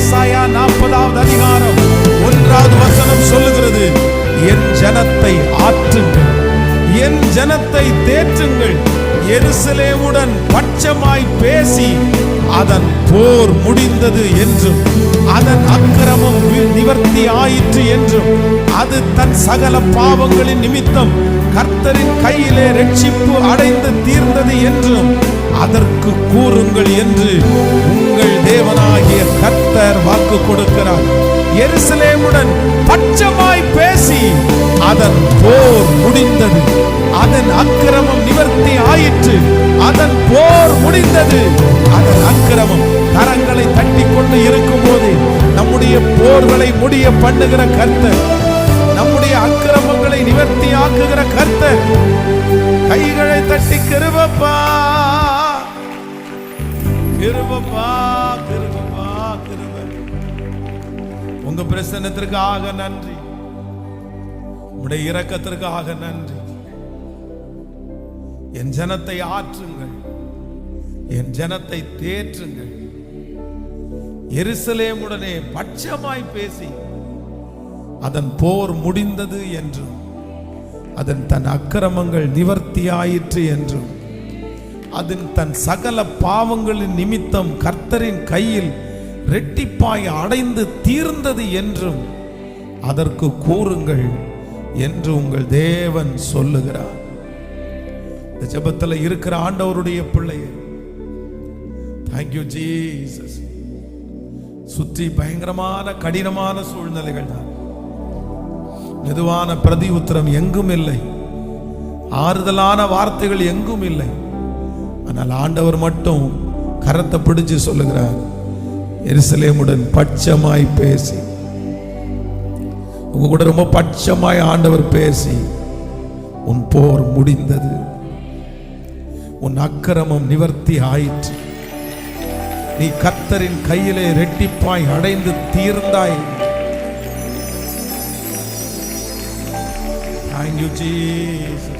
ஏசாயா நாற்பதாவது அதிகாரம் ஒன்றாவது வசனம் சொல்லுகிறது என் ஜனத்தை ஆற்றுங்கள் என் ஜனத்தை தேற்றுங்கள் எருசலேமுடன் பட்சமாய் பேசி அதன் போர் முடிந்தது என்றும் அதன் அக்கிரமம் நிவர்த்தி ஆயிற்று என்றும் அது தன் சகல பாவங்களின் நிமித்தம் கர்த்தரின் கையிலே ரட்சிப்பு அடைந்து தீர்ந்தது என்றும் அதற்கு கூறுங்கள் என்று உங்கள் தேவனாய் கர்த்தர் கொடுக்கிறார் எருசலேமுடன் பச்சமாய் பேசி அதன் போர் முடிந்தது. அதன் அக்கிரமம் நிவர்த்தி ஆயிற்று. அதன் போர் முடிந்தது. அதன் அக்கிரமம் கரங்களை தட்டி கொண்டு இருக்கும் போது நம்முடைய போர்களை முடிய பண்ணுகிற கர்த்தர் நம்முடைய அக்கிரமங்களை நிவர்த்தி ஆக்குகிற கர்த்தர். கைகளை தட்டி கிருபப்பா கிருபப்பா. கிருபப்பா. உங்க பிரசனத்திற்காக நன்றி. உடைய இரக்கத்திற்காக நன்றி. என் ஜனத்தை ஆற்றுங்கள். என் ஜனத்தை தேற்றுங்கள். எருசலேமுடனே பட்சமாய் பேசி அதன் போர் முடிந்தது என்றும் அதன் தன் அக்கிரமங்கள் நிவர்த்தியாயிற்று என்றும் அதன் தன் சகல பாவங்களின் நிமித்தம் கர்த்தரின் கையில் ரெட்டிப்பாய் அடைந்து தீர்ந்தது என்றும் அதற்கு கூறுங்கள் என்று உங்கள் தேவன் சொல்லுகிறார். இந்த ஜபத்தில் இருக்கிற ஆண்டவருடைய பிள்ளைய தேங்க்யூ ஜீசஸ் சுற்றி பயங்கரமான கடினமான சூழ்நிலைகள் தான். மெதுவான பிரதி உத்தரம் எங்கும் இல்லை. ஆறுதலான வார்த்தைகள் எங்கும் இல்லை. ஆனால் ஆண்டவர் மட்டும் கரத்தை பிடிச்சு சொல்லுகிறார். எருசலேமுடன் பட்சமாய் பேசி. உங்க கூட ரொம்ப பட்சமாய் ஆண்டவர் பேசி. உன் போர் முடிந்தது. உன் அக்கிரமம் நிவர்த்தி ஆயிற்று. நீ கத்தரின் கையிலே ரெட்டிப்பாய் அடைந்து தீர்ந்தாய். Thank you you,